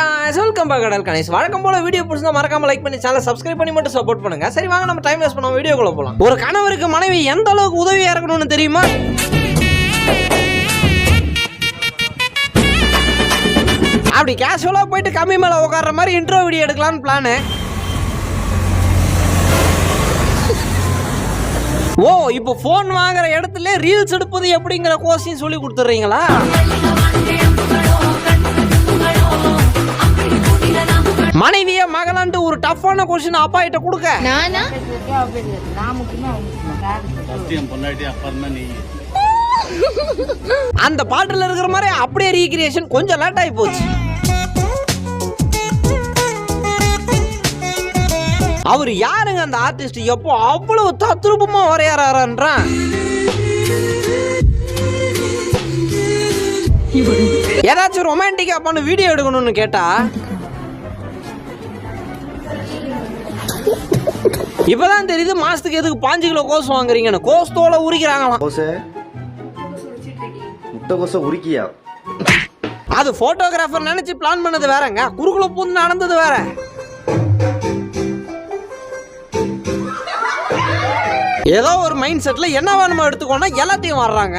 Welcome back கடல் கணேஷ் வழக்கம் போல வீடியோ பிடிச்சா மறக்காம லைக் பண்ணி சேனல் சப்ஸ்கிரைப் பண்ணி மட்டும் சப்போர்ட் பண்ணுங்க. சரி வாங்க நம்ம டைம் வேஸ்ட் பண்ணாம வீடியோக்குள்ள போலாம். ஒரு கணவருக்கு மனைவி எந்த அளவுக்கு உதவியா இருக்கணும்னு தெரியுமா? அப்படி கேஷுவலாக போயிட்டு கம்மி மேலே உட்கார்ற மாதிரி இன்ட்ரோ வீடியோ எடுக்கலாம்னு பிளானு ஓ இப்போ ஃபோன் வாங்குற இடத்துல ரீல்ஸ் எடுப்பது எப்படிங்கிற கோர்ஸையும் சொல்லி கொடுத்துட்றீங்களா? மனைவிய மகளான்ட்டு ஒரு டஃப்பான கொஸ்டின் அப்பா கிட்ட கொடுக்க. நானா? அந்த பாட்டுல இருக்கிற மாதிரி அப்படியே ரீக்ரியேஷன் கொஞ்சம் லேட் ஆகி போச்சு. அவர் யாருங்க அந்த ஆர்டிஸ்ட் எப்போ அவ்வளவு தத்ரூபமா வரையறாரான்றான். ஏதாச்சும் ரொமான்டிக்கா பண்ண வீடியோ எடுக்கணும்னு கேட்டா இப்பதான் தெரியுது மாசத்துக்கு எதுக்கு பாஞ்சு கிலோ கோஸ் வாங்குறீங்கன்னு. கோஸ் தோலை உரிக்கிறாங்களாம் கோசை முட்டைக்கோசை உருக்கியா? அது போட்டோகிராஃபர் நினைச்சு பிளான் பண்ணது வேறங்க. குறுக்குல பூந்து நடந்தது வேற. ஏதோ ஒரு மைண்ட் செட்ல என்ன வேணுமோ எடுத்துக்கோனா எல்லாத்தையும் வர்றாங்க.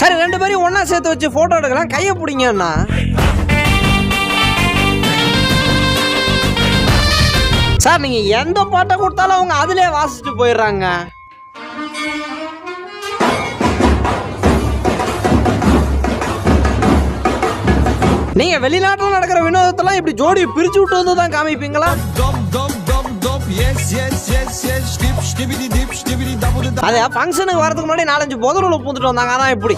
சரி ரெண்டு பேரையும் ஒண்ணா சேர்த்து வச்சு போட்டோ எடுக்கலாம். கையை பிடிங்கன்னா சார் நீங்க எந்த பாட்டை கொடுத்தாலும் அவங்க அதிலே வாசிச்சுட்டு போயிடுறாங்க. நீங்க வெளிநாட்டுல நடக்கிற வினோதத்தெல்லாம் இப்படி ஜோடி பிரிச்சு விட்டு வந்து தான் காமிப்பீங்களா? அது ஃபங்க்ஷனுக்கு வரதுக்கு முன்னாடி நாலஞ்சு புதருல பூந்துட்டு வந்தாங்க. அதான் இப்படி.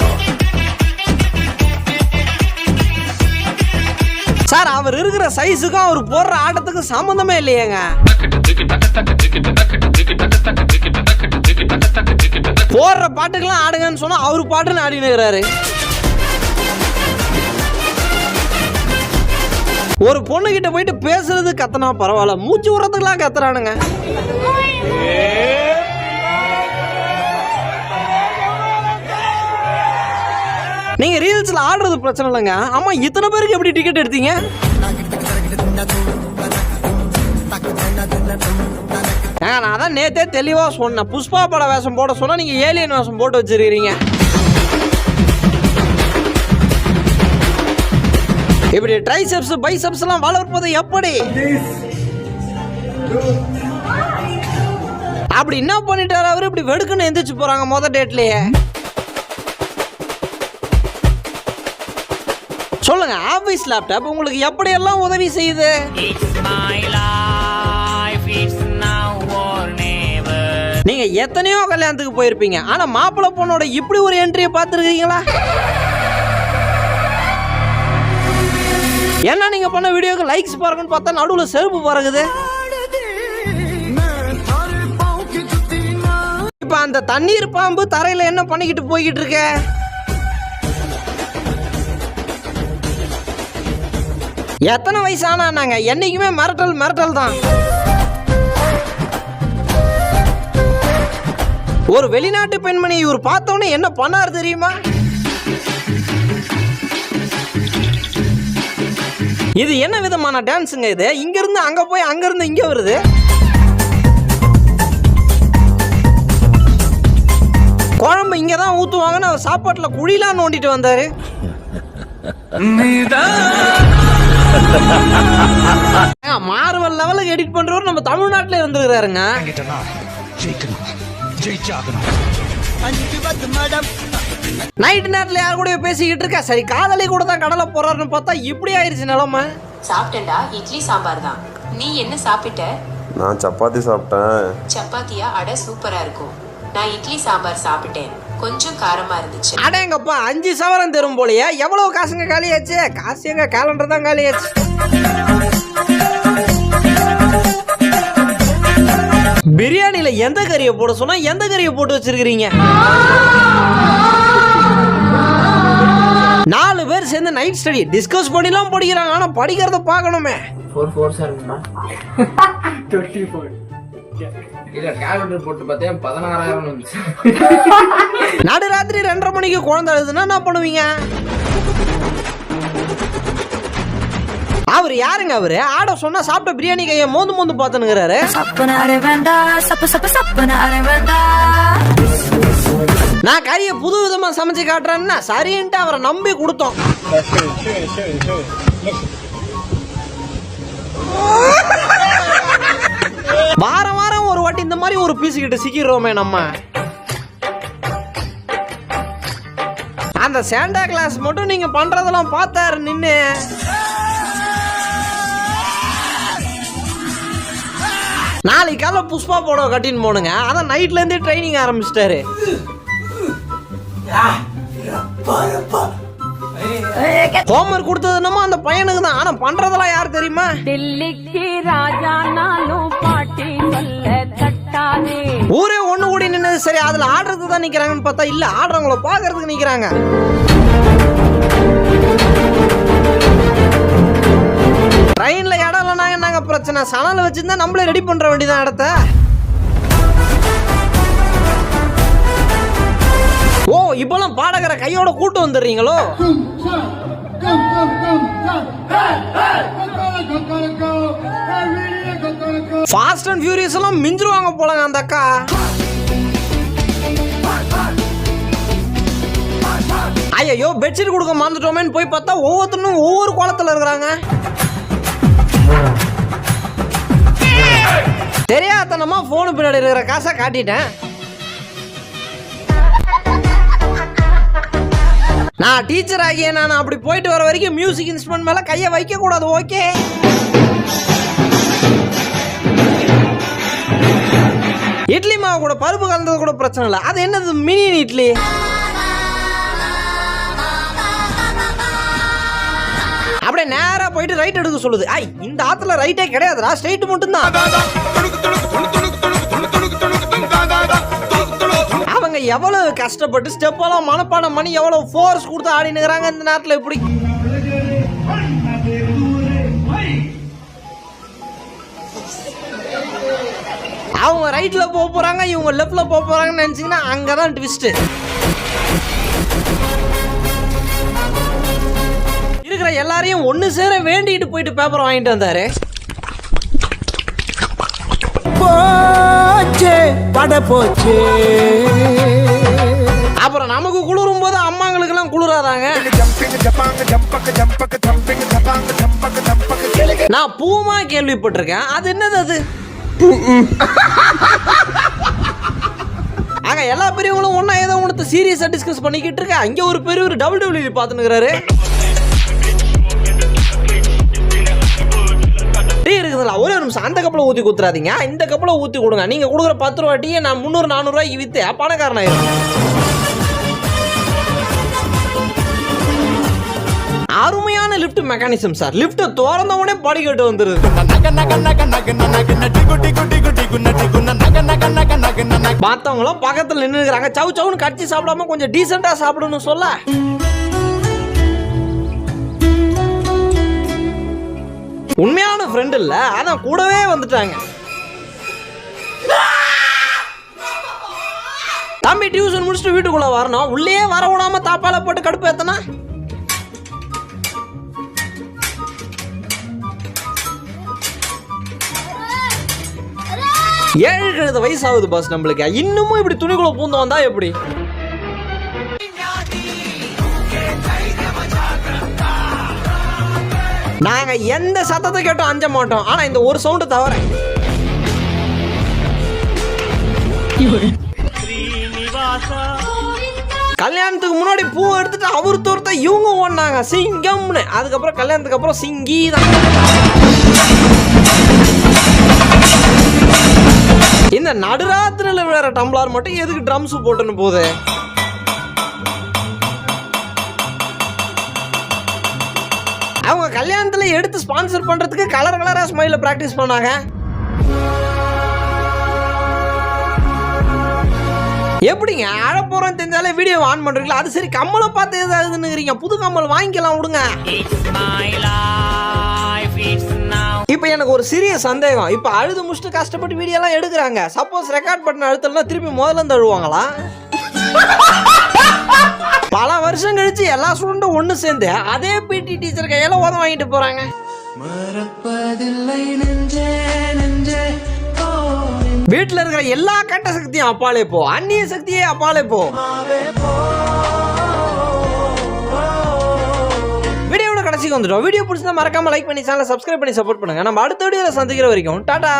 சார் அவர் இருக்கிற சைஸுக்கும் அவர் போடுற ஆட்டத்துக்கும் சம்மந்தமே இல்லையேங்க. போடுற பாட்டுக்கெல்லாம் ஆடுங்கன்னு சொன்னா அவர் பாட்டுன்னு ஆடின்னு ஒரு பொண்ணு கிட்ட போயிட்டு பேசுறது கத்தனா பரவாயில்ல மூச்சு விடுறதுக்கெல்லாம் கத்துறானுங்க. நீங்க ரீல்ஸ்ல ஆடுறது பிரச்சனை இல்லைங்க. ஆமா இத்தனை பேருக்கு எப்படி டிக்கெட் எடுத்தீங்க? ஏங்க நான் தான் நேத்தே தெளிவா சொன்னேன். புஷ்பா பட வேஷம் போட சொன்னா நீங்க ஏலியன் வேஷம் போட்டு வச்சிருக்கீங்க இப்படி ட்ரைசெப்ஸ் பைசெப்ஸ் எல்லாம் வளர்ப்பது எப்படி? அப்படி என்ன பண்ணிட்டாரு அவர்? இப்படி வெடுக்குன்னு எந்திரிச்சு போறாங்க மொதல் டேட்லயே சொல்லுங்க ஆபீஸ் லேப்டாப் உங்களுக்கு எப்படியெல்லாம் உதவி செய்யுது. நீங்க எத்தனையோ கல்யாணத்துக்கு போயிருப்பீங்க ஆனா மாப்பிள்ளை பொண்ணோட இப்படி ஒரு என்ட்ரியை பார்த்துருக்கீங்களா? என்ன நீங்க பண்ண வீடியோக்கு லைக்ஸ் பாருங்கன்னு பார்த்தா நடுவுல செருப்பு பறகுது இப்ப அந்த தண்ணீர் பாம்பு தரையில என்ன பண்ணிக்கிட்டு போய்கிட்டு இருக்க? எத்தனை வயசு ஆனா நாங்க என்னைக்குமே மிரட்டல் மிரட்டல் தான். ஒரு வெளிநாட்டு பெண்மணி இவர் பார்த்தோன்னே என்ன பண்ணாரு தெரியுமா? இது என்ன விதமான டான்ஸுங்க இது? இங்கிருந்து அங்கே போய் அங்கேருந்து இங்கே வருது. குழம்பு இங்கே தான் ஊற்றுவாங்கன்னு அவர் சாப்பாட்டில் குழிலாம் நோண்டிட்டு வந்தார். மார்வல் லெவலுக்கு எடிட் பண்றவர் நம்ம தமிழ்நாட்டுல இருந்துருக்காருங்க நைட் நேரத்துல யார் கூட பேசிக்கிட்டு இருக்கா? சரி காதலி கூட தான் கடலை போறாருன்னு பார்த்தா இப்படி ஆயிருச்சு நிலைமை. சாப்பிட்டேன்டா இட்லி சாம்பார் தான். நீ என்ன சாப்பிட்ட? நான் சப்பாத்தி சாப்பிட்டேன். சப்பாத்தியா? அடை சூப்பரா இருக்கும். நான் இட்லி சாம்பார் சாப்பிட்டேன். கொஞ்சம் காரமா இருந்துச்சு. அடேங்கப்பா அஞ்சு சவரம் தரும் போலயே. எவ்வளவு காசுங்க காலியாச்சு? காசு எங்க? கேலண்டர் தான் காலியாச்சு. பிரியாணில எந்த கறியை போட சொன்னா எந்த கறியை போட்டு வச்சிருக்கிறீங்க? நாலு பேர் சேர்ந்து நைட் ஸ்டடி டிஸ்கஸ் பண்ணிலாம் படிக்கிறாங்க ஆனா படிக்கிறத பார்க்கணுமே. இல்ல கால்குலேட்டர் போட்டு பார்த்தேன் பதினாறாயிரம் வந்துச்சு. நடுராத்திரி ரெண்டரை மணிக்கு குழந்தை அழுதுன்னா என்ன பண்ணுவீங்க? அவர் யாருங்க அவரு? ஆட சொன்னா சாப்பிட்ட பிரியாணி கையை மோந்து மோந்து பார்த்துனுங்கிறாரு சப்பனாரே வேண்டா சப்ப சப்ப சப்பனாரே வேண்டா. நான் கறியை புது விதமா சமைச்சு காட்டுறேன்னா சரின்ட்டு அவரை நம்பி கொடுத்தோம். வாரம் வாட்டி இந்த மாதிரி ஒரு பீஸ் கிட்ட சிக்கிடுறோமே நம்ம. அந்த சாண்டா கிளாஸ் மட்டும் நீங்க பண்றதெல்லாம் பார்த்தாரு நின்னு. நாளைக்கு காலை புஷ்பா போட கட்டின்னு போனுங்க அதான் நைட்ல இருந்தே ட்ரைனிங் ஆரம்பிச்சிட்டாரு. ஹோம்ஒர்க் கொடுத்தது என்னமோ அந்த பையனுக்கு தான். ஆனா பண்றதெல்லாம் யார் தெரியுமா? டெல்லிக்கு சரி அதுல ஆடுறதுக்கு தான் நிக்கிறாங்கன்னு பார்த்தா இல்ல ஆடுறவங்கள பாக்குறதுக்கு நிக்கிறாங்க. ட்ரெயின்ல இடம் இல்லைனா என்னங்க பிரச்சனை. சணல வச்சிருந்தா நம்மளே ரெடி பண்ற வேண்டியதான் இடத்த. ஓ இப்பெல்லாம் பாடகரை கையோட கூட்டு வந்துடுறீங்களோ? ஃபாஸ்ட் அண்ட் ஃபியூரியஸ் எல்லாம் மிஞ்சிருவாங்க போலங்க அந்த அக்கா. ஐயோ பெட்ஷீட் கொடுக்க மறந்துட்டோமேன்னு போய் பார்த்தா ஒவ்வொருத்தரும் ஒவ்வொரு கோலத்தில் இருக்கிறாங்க. தெரியாதனமா ஃபோனு பின்னாடி இருக்கிற காசை காட்டிட்டேன். நான் டீச்சர் ஆகிய நான் அப்படி போயிட்டு வர வரைக்கும் மியூசிக் இன்ஸ்ட்ருமெண்ட் மேலே கையை வைக்க கூடாது ஓகே இட்லி மாவு கூட பருப்பு கலந்தது கூட பிரச்சனை இல்லை. அது என்னது மினி இட்லி? அப்படியே நேரா போயிட்டு ரைட் எடுக்க சொல்லுது. ஐ இந்த ஆத்துல ரைட்டே கிடையாதுடா ஸ்ட்ரைட் மட்டும்தான். அவங்க எவ்வளவு கஷ்டப்பட்டு ஸ்டெப் எல்லாம் மனப்பாடம் பண்ணி எவ்வளவு ஃபோர்ஸ் கொடுத்து ஆடினுக்கிறாங்க இந்த நேரத்துல இப்படி. அவங்க ரைட்ல போக போறாங்க இவங்க லெஃப்ட்ல போக போறாங்கன்னு நினைச்சீங்கன்னா அங்கதான் ட்விஸ்ட்டு இருக்கிற எல்லாரையும் ஒண்ணு சேர வேண்டிட்டு போயிட்டு பேப்பர் வாங்கிட்டு வந்தாரு. அப்புறம் நமக்கு குளிரும் போது அம்மாங்களுக்கு எல்லாம் குளிராதாங்க? நான் பூமா கேள்விப்பட்டிருக்கேன். அது என்னது அது? அங்க எல்லா பெரியவங்களும் ஒண்ணா ஏதோ ஒன்று சீரியஸா டிஸ்கஸ் பண்ணிக்கிட்டு இருக்க. அங்க ஒரு பெரியவர் டபுள் டபுள்யூ பார்த்துனுக்குறாரு டீ இருக்குதுங்களா ஒரே ஒரு நிமிஷம் அந்த கப்பலை ஊற்றி குத்துறாதீங்க. இந்த கப்பலை ஊற்றி கொடுங்க. நீங்கள் கொடுக்குற பத்து ரூபா டீயை நான் முந்நூறு நானூறுரூவாய்க்கு விற்று பணக்காரன் ஆயிரும். அருமையான லிஃப்ட் மெக்கானிசம் சார் லிஃப்ட் திறந்த உடனே படிக்கட்டு வந்துருது. பார்த்தவங்களும் பக்கத்தில் நின்றுக்கிறாங்க சவு சவுன்னு கடிச்சு சாப்பிடாம கொஞ்சம் டீசெண்டா சாப்பிடணும் சொல்ல. உண்மையான ஃப்ரெண்ட் இல்லை. ஆனால் கூடவே வந்துட்டாங்க. தம்பி டியூஷன் முடிச்சுட்டு வீட்டுக்குள்ளே வரணும். உள்ளே வர விடாம தாப்பால போட்டு கடுப்பு ஏத்தனா? ஏழு கழுத வயசாகுது பாஸ் நம்மளுக்கு. இன்னமும் இப்படி துணிக்குள்ளே பூந்து வந்தா எப்படி? நாங்க எந்த சத்தத்தை கேட்டும் அஞ்ச மாட்டோம். ஆனா இந்த ஒரு சவுண்டு தவிர. கல்யாணத்துக்கு முன்னாடி பூ எடுத்துட்டு அவர் தோர்த்த இவங்க ஓடினாங்க. சிங்கம்னு. அதுக்கப்புறம் கல்யாணத்துக்கு அப்புறம் சிங்கி தான். இந்த நடுராத்திரில விழுற டம்ளார் மட்டும் எதுக்கு ட்ரம்ஸ் போட்டுன்னு போகுது? கல்யாணத்தில் எடுத்து ஸ்பான்சர் பண்ணுறதுக்கு கலர் கலராக ஸ்மைலில் ப்ராக்டிஸ் பண்ணாங்க. எப்படிங்க? அழ தெரிஞ்சாலே வீடியோ ஆன் பண்றீங்களா? அது சரி கம்மலை பார்த்து ஏதாவதுன்னுங்கிறீங்க. புது கம்மல் வாங்கிக்கலாம் விடுங்க. இப்போ எனக்கு ஒரு சிறிய சந்தேகம். இப்போ அழுது முடிச்சுட்டு கஷ்டப்பட்டு வீடியோலாம் எடுக்கிறாங்க. சப்போஸ் ரெக்கார்ட் பண்ண அழுத்தலாம் திருப்பி முதல்ல இருந்து அழுவாங்களா? பல வருஷம் கழிச்சு எல்லா ஸ்டூடெண்ட்டும் ஒன்று சேர்ந்து அதே பிடி டீச்சர் கையில உதவ வாங்கிட்டு போறாங்க. வீட்டில் இருக்கிற எல்லா கெட்ட சக்தியும் அப்பாலே போ. அந்நிய சக்தியே அப்பாலே போ. வீடியோட கடைசிக்கு வந்துட்டோம். வீடியோ பிடிச்சா மறக்காம லைக் பண்ணி சேனலை சப்ஸ்கிரைப் பண்ணி சப்போர்ட் பண்ணுங்க. நம்ம அடுத்த வீடியோவில் சந்திக்கிற வரைக்கும் டாடா!